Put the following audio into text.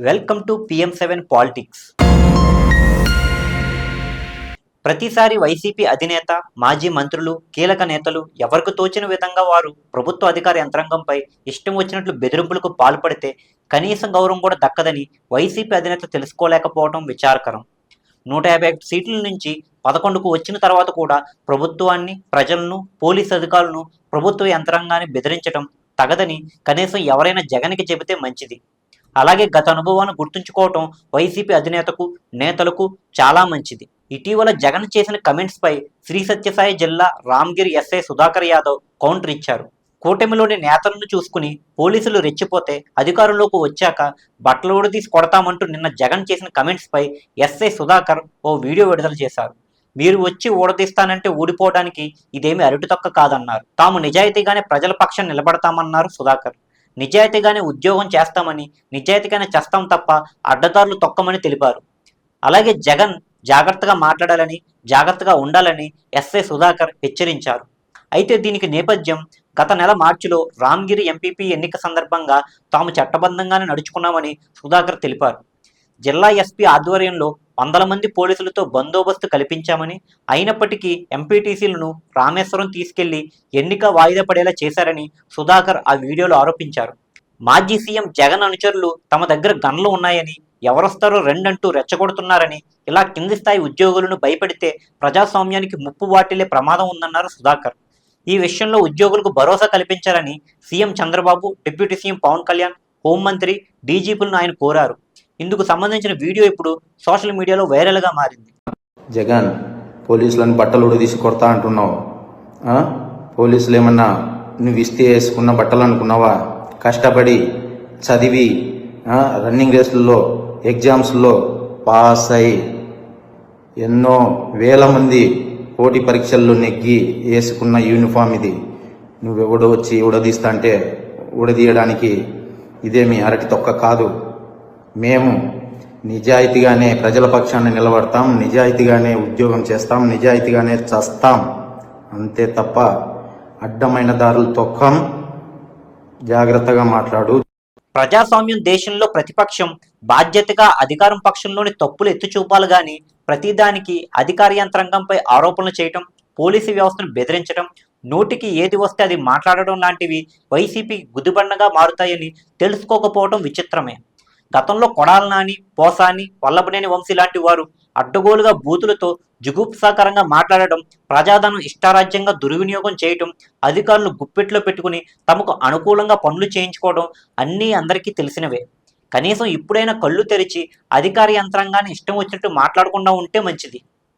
Welcome to PM seven politics ప్రతిసారి YCP అధినేత మాజీ మంత్రులు కీలక నేతలు ఎవరికి తోచిన విధంగా వారు ప్రభుత్వ అధికార యంత్రాంగంపై ఇష్టం వచ్చినట్లు బెదిరింపులకు పాల్పడితే కనీసం గౌరవం కూడా దక్కదని వైసీపీ అధినేత తెలుసుకోలేకపోవడం విచారకరం. నూట యాభై సీట్ల నుంచి పదకొండుకు వచ్చిన తర్వాత కూడా ప్రభుత్వాన్ని ప్రజలను పోలీసు అధికారులను ప్రభుత్వ యంత్రాంగాన్ని బెదిరించడం తగదని కనీసం ఎవరైనా జగన్కి చెబితే మంచిది. అలాగే గత అనుభవాన్ని గుర్తుంచుకోవటం వైసీపీ అధినేతకు నేతలకు చాలా మంచిది. ఇటీవల జగన్ చేసిన కమెంట్స్పై శ్రీ సత్యసాయి జిల్లా రామ్గిరి ఎస్ఐ సుధాకర్ యాదవ్ కౌంటర్ ఇచ్చారు. కూటమిలోని నేతలను చూసుకుని పోలీసులు రెచ్చిపోతే అధికారంలోకి వచ్చాక బట్టలు ఊడదీసి కొడతామంటూ నిన్న జగన్ చేసిన కమెంట్స్పై ఎస్ఐ సుధాకర్ ఓ వీడియో విడుదల చేశారు. మీరు వచ్చి ఊడదీస్తానంటే ఊడిపోవడానికి ఇదేమి అరటితొక్క కాదన్నారు. తాము నిజాయితీగానే ప్రజల పక్షం నిలబడతామన్నారు సుధాకర్. నిజాయితీగానే ఉద్యోగం చేస్తామని నిజాయితీగానే చేస్తాం తప్ప అడ్డదారులు తొక్కమని తెలిపారు. అలాగే జగన్ జాగ్రత్తగా మాట్లాడాలని జాగ్రత్తగా ఉండాలని ఎస్ఐ సుధాకర్ హెచ్చరించారు. అయితే దీనికి నేపథ్యం గత నెల మార్చిలో రామ్గిరి ఎంపీపీ ఎన్నిక సందర్భంగా తాము చట్టబద్ధంగానే నడుచుకున్నామని సుధాకర్ తెలిపారు. జిల్లా ఎస్పీ ఆధ్వర్యంలో వందల మంది పోలీసులతో బందోబస్తు కల్పించామని అయినప్పటికీ ఎంపీటీసీలను రామేశ్వరం తీసుకెళ్ళి ఎన్నిక వాయిదా పడేలా చేశారని సుధాకర్ ఆ వీడియోలో ఆరోపించారు. మాజీ సీఎం జగన్ అనుచరులు తమ దగ్గర గన్లు ఉన్నాయని ఎవరొస్తారో రెండంటూ రెచ్చగొడుతున్నారని ఇలా కింది స్థాయి ఉద్యోగులను భయపెడితే ప్రజాస్వామ్యానికి ముప్పు వాటిల్లే ప్రమాదం ఉందన్నారు సుధాకర్. ఈ విషయంలో ఉద్యోగులకు భరోసా కల్పించాలని CM Chandrababu deputy CM Pawan Kalyan హోంమంత్రి డీజీపీలను ఆయన కోరారు. ఇందుకు సంబంధించిన వీడియో ఇప్పుడు సోషల్ మీడియాలో వైరల్గా మారింది. జగన్ పోలీసులను బట్టలు ఉడదీసి కొడతా అంటున్నావు. పోలీసులు ఏమన్నా నువ్వు ఇస్తే వేసుకున్న బట్టలు అనుకున్నావా? కష్టపడి చదివి రన్నింగ్ రేసుల్లో ఎగ్జామ్స్లో పాస్ అయి ఎన్నో వేల మంది పోటీ పరీక్షల్లో నెగ్గి వేసుకున్న యూనిఫామ్ ఇది. నువ్వెవడో వచ్చి ఉడదీస్తా అంటే ఉడదీయడానికి ఇదేమి అరటి తొక్క కాదు. మేము నిజాయితీగానే ప్రజల పక్షాన్ని నిలబడతాం నిజాయితీగానే ఉద్యోగం చేస్తాం నిజాయితీగానే చస్తాం. అంతే తప్ప అడ్డమైన దారులు తొక్కం. జాగ్రత్తగా మాట్లాడు. ప్రజాస్వామ్యం దేశంలో ప్రతిపక్షం బాధ్యతగా అధికారం పక్షంలోని తప్పులు ఎత్తి చూపాలి గాని ప్రతిదానికి అధికార యంత్రాంగంపై ఆరోపణలు చేయటం పోలీసు వ్యవస్థను బెదిరించడం నోటికి ఏది వస్తే అది మాట్లాడడం లాంటివి వైసీపీ గుదిబండగా మారుతాయని తెలుసుకోకపోవడం విచిత్రమే. గతంలో కొడాల నాని పోసాని వల్లభనేని వంశీ లాంటి వారు అడ్డగోలుగా బూతులతో జుగుప్సాకరంగా మాట్లాడడం ప్రజాధనం ఇష్టారాజ్యంగా దుర్వినియోగం చేయటం అధికారులు గుప్పెట్లో పెట్టుకుని తమకు అనుకూలంగా పనులు చేయించుకోవడం అన్నీ అందరికీ తెలిసినవే. కనీసం ఇప్పుడైనా కళ్ళు తెరిచి అధికార యంత్రాంగాన్ని ఇష్టం వచ్చినట్టు మాట్లాడకుండా ఉంటే మంచిది.